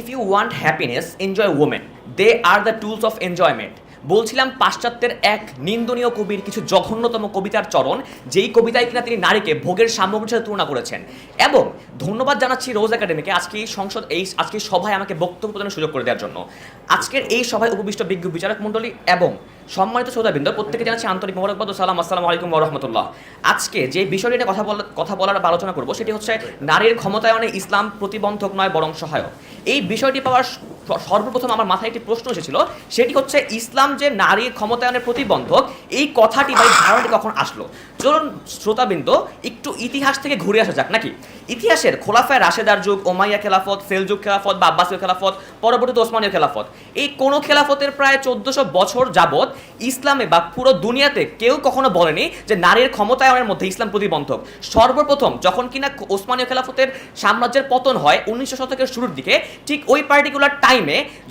If you want happiness enjoy women they are the tools of enjoyment বলছিলাম পাশ্চাত্যের এক নিন্দনীয় কবির কিছু জঘন্যতম কবিতার চরণ, যেই কবিতায় কিনা তিনি নারীকে ভোগের সামগ্রীর সাথে তুলনা করেছেন। এবং ধন্যবাদ জানাচ্ছি রোজ একাডেমিকে আজকে এই সংসদ, এই আজকে সভায় আমাকে বক্তব্য প্রদানের সুযোগ করে দেওয়ার জন্য। আজকের এই সভায় উপবিষ্ট বিজ্ঞ বিচারক মণ্ডলী এবং সম্মানিত শ্রোতাবৃন্দ, প্রত্যেকে জানাচ্ছি আন্তরিক মোবারকবাদ সালাম। আসসালামু আলাইকুম রহমতুল্লাহ। আজকে যে বিষয়টি নিয়ে কথা বলা কথা বলার আলোচনা করব, সেটি হচ্ছে নারীর ক্ষমতায়নে ইসলাম প্রতিবন্ধক নয়, বরং সহায়ক। এই বিষয়টি পাওয়ার সর্বপ্রথম আমার মাথায় একটি প্রশ্ন এসেছিল, সেটি হচ্ছে ইসলাম যে নারীর ক্ষমতায়নের প্রতিবন্ধক, এই কথাটি বা এই ধারণাটি কখন আসলো? চলুন শ্রোতাবৃন্দ, একটু ইতিহাস থেকে ঘুরে আসা যাক, নাকি? ইতিহাসের খোলাফায় রাশেদার যুগ, ওমাইয়া খেলাফত, সেলজুক খেলাফত বা আব্বাসীয় খেলাফত, পরবর্তীতে ওসমানীয় খেলাফত, এই কোন খেলাফতের প্রায় চোদ্দশো বছর যাবৎ ইসলামে বা পুরো দুনিয়াতে কেউ কখনো বলেনি যে নারীর ক্ষমতায়নের মধ্যে ইসলাম প্রতিবন্ধক। সর্বপ্রথম যখন কিনা ওসমানীয় খেলাফতের সাম্রাজ্যের পতন হয়, উনিশশো শতকের শুরুর দিকে, ঠিক ওই পার্টিকুলার টাইমে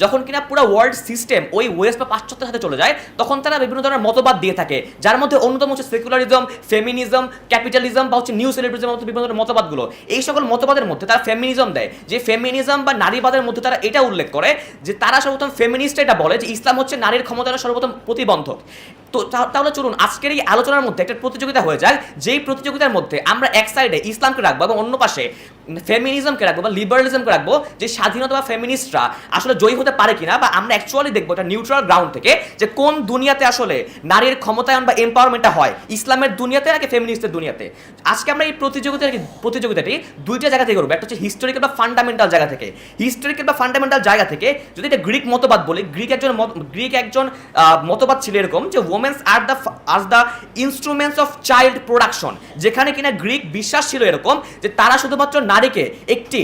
যখন কিনা পুরো ওয়ার্ল্ড সিস্টেম ওই ওয়েস্ট বা পাশ্চাত্যের সাথে চলে যায়, তখন তারা বিভিন্ন ধরনের মতবাদ দিয়ে থাকে। যার মধ্যে অন্যতম হচ্ছে সেকুলারিজম ফেমিনিজম ক্যাপিটালিজম বা হচ্ছে নিউ সেলিব্রিজম মতো বিভিন্ন ধরনের মতবাদগুলো। এই সকল মতবাদের মধ্যে তারা ফেমিনিজম দেয়। যে ফেমিনিজম বা নারীবাদের মধ্যে তারা এটা উল্লেখ করে যে তারা সর্বপ্রথম ফেমিনিস্ট এটা বলে যে ইসলাম হচ্ছে নারীর ক্ষমতার সর্বপ্রথম প্রতিবন্ধক। তো তাহলে চলুন, আজকের এই আলোচনার মধ্যে একটা প্রতিযোগিতা হয়ে যায়। যেই প্রতিযোগিতার মধ্যে আমরা এক সাইডে ইসলামকে রাখব এবং অন্য পাশে ফেমিনিজমকে রাখব বা লিবারালিজমকে রাখব, যে স্বাধীনতা বা ফেমিনিস্টরা আসলে জয়ী হতে পারে কিনা বা আমরা অ্যাকচুয়ালি দেখব এটা নিউট্রাল গ্রাউন্ড থেকে যে কোন দুনিয়াতে আসলে নারীর ক্ষমতায়ন বা এম্পাওয়ারমেন্টটা হয়, ইসলামের দুনিয়াতে নাকি ফেমিনিস্টের দুনিয়াতে? আজকে আমরা এই প্রতিযোগিতা প্রতিযোগিতাটি দুইটা জায়গা থেকে করব। একটা হচ্ছে হিস্টোরিক্যাল বা ফান্ডামেন্টাল জায়গা থেকে। হিস্টোরিক্যাল বা ফান্ডামেন্টাল জায়গা থেকে যদি এটা গ্রিক মতবাদ বলি গ্রিক একজন গ্রিক একজন মতবাদ ছিল এরকম যে women's are the as the instruments of child production যেখানে কিনা গ্রিক বিশ্বাস ছিল এরকম যে তারা শুধুমাত্র নারীকে একটি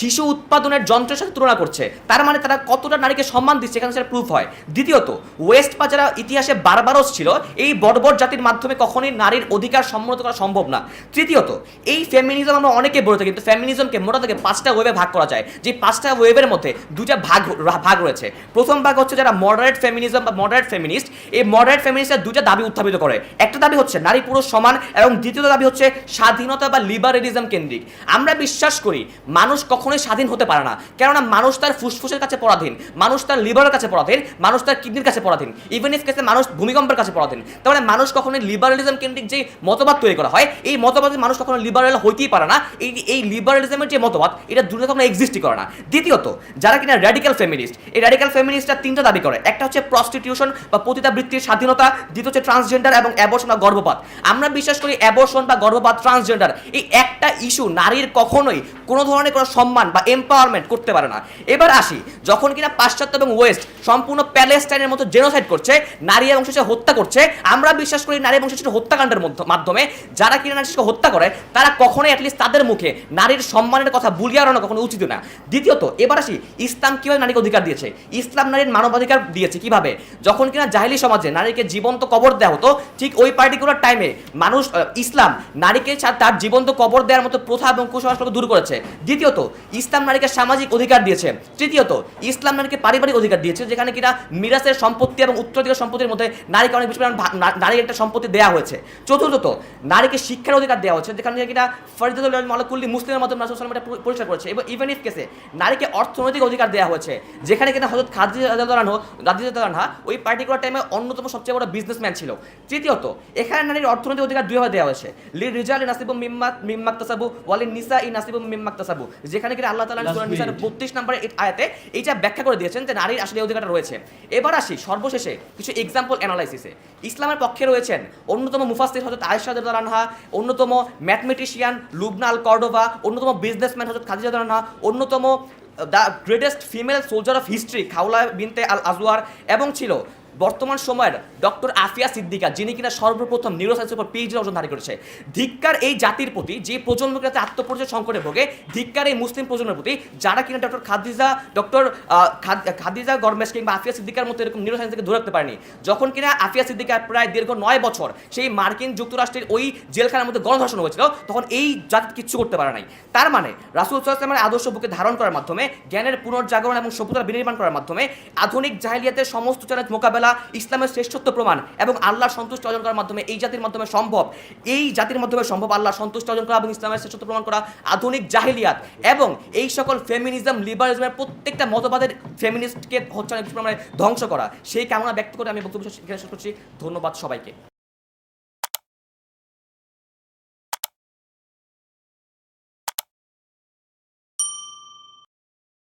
শিশু উৎপাদনের যন্ত্রের সাথে তুলনা করছে। তার মানে তারা কতটা নারীকে সম্মান দিচ্ছে এখানে সেটা প্রুফ হয়। দ্বিতীয়ত ওয়েস্ট বা যারা ইতিহাসে বারবারস ছিল, এই বর্বর জাতির মাধ্যমে কখনোই নারীর অধিকার সম্মত করা সম্ভব না। তৃতীয়ত, এই ফেমিনিজম আমরা অনেকে বলে থাকি, কিন্তু ফেমিনিজমকে মোটা থেকে পাঁচটা ওয়েবে ভাগ করা যায়। যে পাঁচটা ওয়েবের মধ্যে দুটা ভাগ ভাগ রয়েছে। প্রথম ভাগ হচ্ছে যারা মডারেট ফেমিনিজম বা মডারেট ফেমিনিস্ট এই মডারেট ফেমিনিস্টের দুটা দাবি উত্থাপিত করে। একটা দাবি হচ্ছে নারী পুরুষ সমান এবং দ্বিতীয় দাবি হচ্ছে স্বাধীনতা বা লিবারেলিজম কেন্দ্রিক। আমরা বিশ্বাস করি মানুষ কখনোই স্বাধীন হতে পারে না, কেননা মানুষ তার ফুসফুসের কাছে পরাধীন, মানুষ তার লিভারের কাছে পরাধীন, মানুষ তার কিডনির কাছে পরাধীন। ইভেন ইফ কেসে মানুষ ভূমিকম্পের কাছে পরাধীন। তার মানে মানুষ কখনোই লিবারালিজম কেন্দ্রিক যে মতবাদ তৈরি করা হয়, এই মতবাদে মানুষ কখনো লিবারাল হইতেই পারে না। এই এই লিবারালিজমের যে মতবাদ, এটা দুটো কখনো এক্সিস্টই করে না। দ্বিতীয়ত, যারা কিনা র্যাডিক্যাল ফেমিনিস্ট এই র্যাডিক্যাল ফেমিনিস্টরা তিনটা দাবি করে। একটা হচ্ছে প্রস্টিটিউশন বা পতিতাবৃত্তির স্বাধীনতা দ্বিতীয় হচ্ছে ট্রান্সজেন্ডার এবং অ্যাবর্শন বা গর্ভপাত। আমরা বিশ্বাস করি অ্যাবর্শন বা গর্ভপাত ট্রান্সজেন্ডার এই একটা ইস্যু নারীর কখনোই কোনো ধরনের কোনো সম্মান বা এম্পাওয়ারমেন্ট করতে পারে না। এবার আসি, যখন কিনা পাশ্চাত্য এবং ওয়েস্ট সম্পূর্ণ প্যালেস্টাইনের মতো জেনোসাইড করছে, নারী এবং শিশুকে হত্যা করছে, আমরা বিশ্বাস করি নারী এবং শিশুর হত্যাকাণ্ডের মাধ্যমে যারা কিনা নারী শিশুকে হত্যা করে, তারা কখনোই অ্যাটলিস্ট তাদের মুখে নারীর সম্মানের কথা বুলিয়ে আনানো কখনো উচিত না। দ্বিতীয়ত, এবার আসি, ইসলাম কীভাবে নারীকে অধিকার দিয়েছে? ইসলাম নারীর মানবাধিকার দিয়েছে কীভাবে? যখন কিনা জাহিলি সমাজে নারীকে জীবন্ত কবর দেওয়া হতো, ঠিক ওই পার্টিকুলার টাইমে মানুষ ইসলাম নারীকে তার জীবন্ত কবর দেওয়ার মতো প্রথা এবং কুসংস্কারকে দূর করেছে। দ্বিতীয়ত, ইসলাম নারীকে সামাজিক অধিকার দিয়েছে। তৃতীয়ত, ইসলাম নারীকে পারিবারিক অধিকার দিয়েছে, যেখানে কিনা মিরাসের সম্পত্তি এবং উত্তরাধিকার সম্পত্তির মধ্যে নারীকে অনেক বেশি নারীর একটা সম্পত্তি দেওয়া হয়েছে। চতুর্থত, নারীকে শিক্ষার অধিকার দেওয়া হচ্ছে যেখানে কিনা ফরিদুল মালাকুল্লি মুসলিমের মধ্যে রাসূল এটা পরিষ্কার করেছে। এবং ইভেন ইফ কেসে নারীকে অর্থনৈতিক অধিকার দেওয়া হয়েছে, যেখানে কিনা রাদিয়াল্লাহু রাদিয়াল্লাহু আনহা ওই পার্টিকুলার টাইমে অন্যতম সবচেয়ে বড় বিজনেসম্যান ছিল। তৃতীয়ত, এখানে নারীর অর্থনৈতিক অধিকার দুইভাবে দেওয়া হয়েছে। লি রিজাল নাসিবু মিম্মা মিম্মাক তাসাবু ওয়ালিন নিসা ই নাসিবু মিম্মাক যেখানে কিনা আল্লাহ তাআলা সূরা নিসার 32 নম্বরের আয়াতে এইটা ব্যাখ্যা করে দিয়েছেন যে নারীর আসলে এই অধিকারটা রয়েছে। এবার আসি সর্বশেষে কিছু এক্সাম্পল অ্যানালাইসিসে ইসলামের পক্ষে রয়েছেন অন্যতম মুফাসসির হযরত আয়েশা রাদিয়াল্লাহু আনহা অন্যতম ম্যাথমেটিশিয়ান লুবনা আল কর্ডোভা অন্যতম বিজনেসম্যান হযরত খাদিজা রাদিয়াল্লাহু আনহা অন্যতম the greatest female soldier of history Khawla bint al Azwar এবং ছিল বর্তমান সময়ের ডক্টর আফিয়া সিদ্দিকা, যিনি কিনা সর্বপ্রথম নিউরোসায়েন্সের উপর পিএইচডি অর্জন অর্জনধারী করেছে, ধিক্কার এই জাতির প্রতি, যে প্রজন্ম কিনা আত্মপরিচয় সংকটে ভোগে, ধিক্কার এই মুসলিম প্রজন্মের প্রতি, যারা কিনা ডক্টর খাদিজা ডক্টর খাদিজা গরমেশ কিংবা আফিয়া সিদ্দিকার মতো এরকম নিউরোসায়েন্স থেকে রাখতে পারেনি, যখন কিনা আফিয়া সিদ্দিকা প্রায় দীর্ঘ নয় বছর সেই মার্কিন যুক্তরাষ্ট্রের ওই জেলখানার মধ্যে গণধর্ষণ হয়েছিল, তখন এই জাতি কিচ্ছু করতে পারে নাই। তার মানে রাসুল সাল্লামের আদর্শ বুকে ধারণ করার মাধ্যমে, জ্ঞানের পুনর্জাগরণ এবং সভ্যতা বিনির্মাণ করার মাধ্যমে, আধুনিক জাহিলিয়াতের সমস্ত চ্যালেঞ্জ মোকাবেলা তালা ইসলামের শ্রেষ্ঠত্ব প্রমাণ এবং আল্লাহর সন্তুষ্ট অর্জন করার মাধ্যমে এই জাতির মাধ্যমে সম্ভব। এই জাতির মাধ্যমে সম্ভব আল্লাহ সন্তুষ্ট অর্জন করা এবং ইসলামের শ্রেষ্ঠত্ব প্রমাণ করা আধুনিক জাহিলিয়াত এবং এই সকল ফেমিনিজম লিবারিজমের প্রত্যেকটা মতবাদের ফেমিনিস্টকে হচ্ছে অনেক ধ্বংস করা। সেই কামনা ব্যক্ত করে আমি বক্তব্য শেষ করছি। ধন্যবাদ সবাইকে।